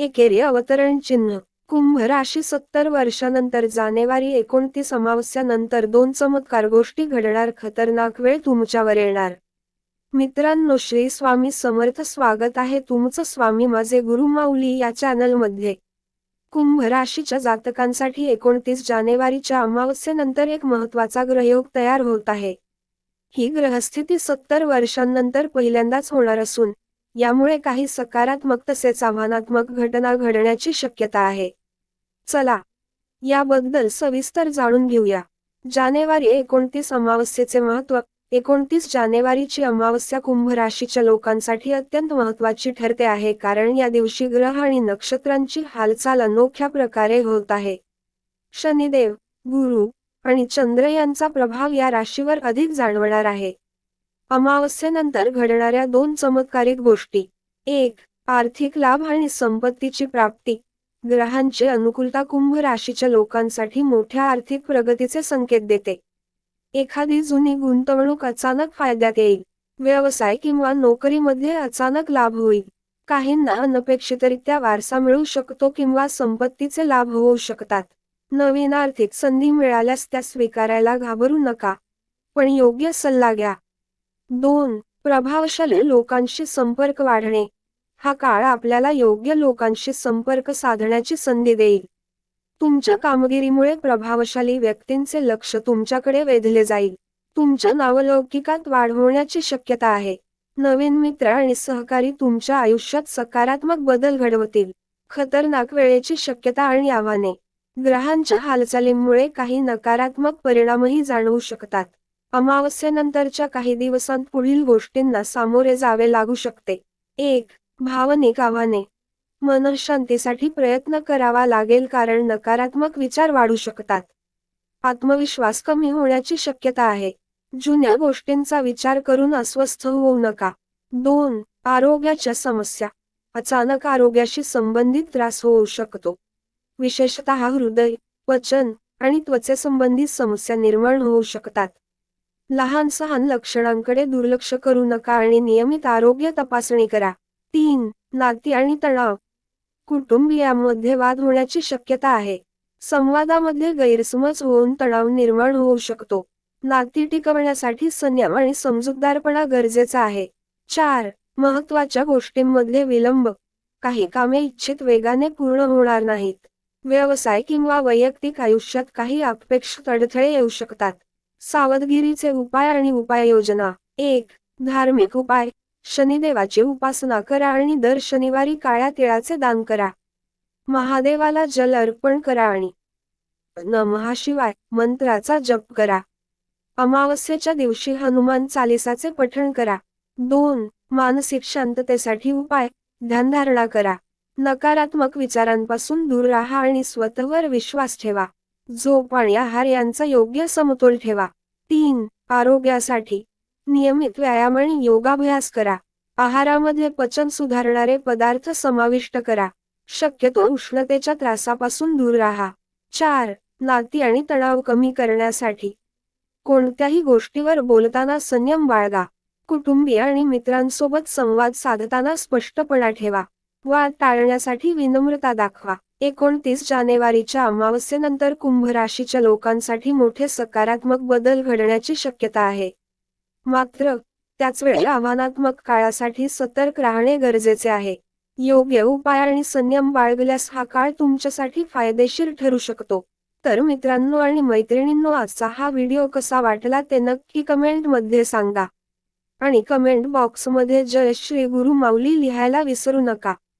एकेरी अवतरण चिन्ह कुंभ राशी सत्तर वर्षानंतर जानेवारी एकोणतीस अमावस्यानंतर दोन चमत्कार गोष्टी घडणार खतरनाक वेळ तुमच्यावर येणार. मित्रांनो श्री स्वामी समर्थ स्वागत आहे तुमचं स्वामी माझे गुरु माऊली या चॅनलमध्ये. कुंभ राशीच्या जातकांसाठी एकोणतीस जानेवारीच्या अमावस्येनंतर एक महत्त्वाचा ग्रहयोग तयार होत आहे. ही ग्रहस्थिती सत्तर वर्षांनंतर पहिल्यांदाच होणार असून यामुळे काही सकारात्मक तसेच आव्हानात्मक घटना घडण्याची शक्यता आहे. चला याबद्दल सविस्तर जाणून घेऊया. जानेवारी एकोणतीस अमावस्येचे महत्त्व एकोणतीस जानेवारीची अमावस्या कुंभ राशीच्या लोकांसाठी अत्यंत महत्वाची ठरते आहे कारण या दिवशी ग्रह आणि नक्षत्रांची हालचाल अनोख्या प्रकारे होत आहे. शनिदेव गुरु आणि चंद्र यांचा प्रभाव या राशीवर अधिक जाणवणार आहे. अमावस्येनंतर घडणाऱ्या दोन चमत्कारिक गोष्टी. एक आर्थिक लाभ आणि संपत्तीची प्राप्ती. ग्रहांची अनुकूलता कुंभ राशीच्या लोकांसाठी मोठ्या आर्थिक प्रगतीचे संकेत देते. एखादी जुनी गुंतवणूक अचानक फायद्यात येईल. व्यवसाय किंवा नोकरीमध्ये अचानक लाभ होईल. काहींना अनपेक्षितरित्या वारसा मिळू शकतो किंवा संपत्तीचे लाभ होऊ शकतात. नवीन आर्थिक संधी मिळाल्यास त्या स्वीकारायला घाबरू नका. पण योग्य सल्ला घ्या. दोन प्रभावशाली लोकांशी संपर्क वाढणे. हा काळ आपल्याला योग्य लोकांशी संपर्क साधण्याची संधी देईल. तुमच्या कामगिरीमुळे प्रभावशाली व्यक्तींचे लक्ष तुमच्याकडे वेधले जाईल. तुमच्या नावलौकिकात वाढ होण्याची शक्यता आहे. नवीन मित्र आणि सहकारी तुमच्या आयुष्यात सकारात्मक बदल घडवतील. खतरनाक वेळेची शक्यता आणि आव्हाने. ग्रहांच्या हालचालींमुळे काही नकारात्मक परिणामही जाणवू शकतात. अमावस्येनंतरच्या काही दिवसांत पुढील गोष्टींना सामोरे जावे लागू शकते. एक भावनिक आव्हाने. मनशांतीसाठी प्रयत्न करावा लागेल कारण नकारात्मक विचार वाढू शकतात. आत्मविश्वास कमी होण्याची शक्यता आहे. जुन्या गोष्टींचा विचार करून अस्वस्थ होऊ नका. दोन आरोग्याच्या समस्या. अचानक आरोग्याशी संबंधित त्रास होऊ शकतो. विशेषतः हृदय वचन आणि त्वचेसंबंधित समस्या निर्माण होऊ शकतात. लहान सहान लक्षणांकडे दुर्लक्ष करू नका आणि नियमित आरोग्य तपासणी करा. तीन नाती आणि तणाव. कुटुंबियांमध्ये वाद होण्याची शक्यता आहे. संवादामध्ये गैरसमज होऊन तणाव निर्माण होऊ शकतो. नाती टिकवण्यासाठी संयम आणि समजूतदारपणा गरजेचा आहे. चार महत्त्वाच्या गोष्टींमध्ये विलंब. काही कामे इच्छित वेगाने पूर्ण होणार नाहीत. व्यवसाय किंवा वैयक्तिक आयुष्यात काही अपेक्षित अडथळे येऊ शकतात. सावधगिरीचे उपाय आणि उपाययोजना. एक धार्मिक उपाय. शनिदेवाची उपासना करा आणि दर शनिवारी काळ्या तिळाचे दान करा. महादेवाला जल अर्पण करा आणि नमहाशिवाय मंत्राचा जप करा. अमावस्येच्या दिवशी हनुमान चालिसाचे पठण करा. दोन मानसिक शांततेसाठी उपाय. ध्यानधारणा करा. नकारात्मक विचारांपासून दूर राहा आणि स्वतःवर विश्वास ठेवा. झोप आणि आहार यांचा योग्य समतोल ठेवा. तीन आरोग्यासाठी. नियमित व्यायाम आणि योगाभ्यास करा. आहारामध्ये पचन सुधारणारे पदार्थ समाविष्ट करा. शक्यतो उष्णतेच्या त्रासापासून दूर राहा. चार नाती आणि तणाव कमी करण्यासाठी. कोणत्याही गोष्टीवर बोलताना संयम बाळगा. कुटुंबीय आणि मित्रांसोबत संवाद साधताना स्पष्टपणा ठेवा. वाद टाळण्यासाठी विनम्रता दाखवा. एकोणतीस जानेवारीच्या अमावस्येनंतर कुंभ राशीच्या लोकांसाठी मोठे सकारात्मक बदल घडण्याची शक्यता आहे. मात्र त्याच वेळी आव्हानात्मक काळासाठी सतर्क राहणे गरजेचे आहे. योग्य उपाय आणि संयम बाळगल्यास हा काळ तुमच्यासाठी फायदेशीर ठरू शकतो. तर मित्रांनो आणि मैत्रिणींनो आजचा हा व्हिडिओ कसा वाटला ते नक्की कमेंटमध्ये सांगा. आणि कमेंट बॉक्समध्ये जय श्री गुरु माऊली लिहायला विसरू नका.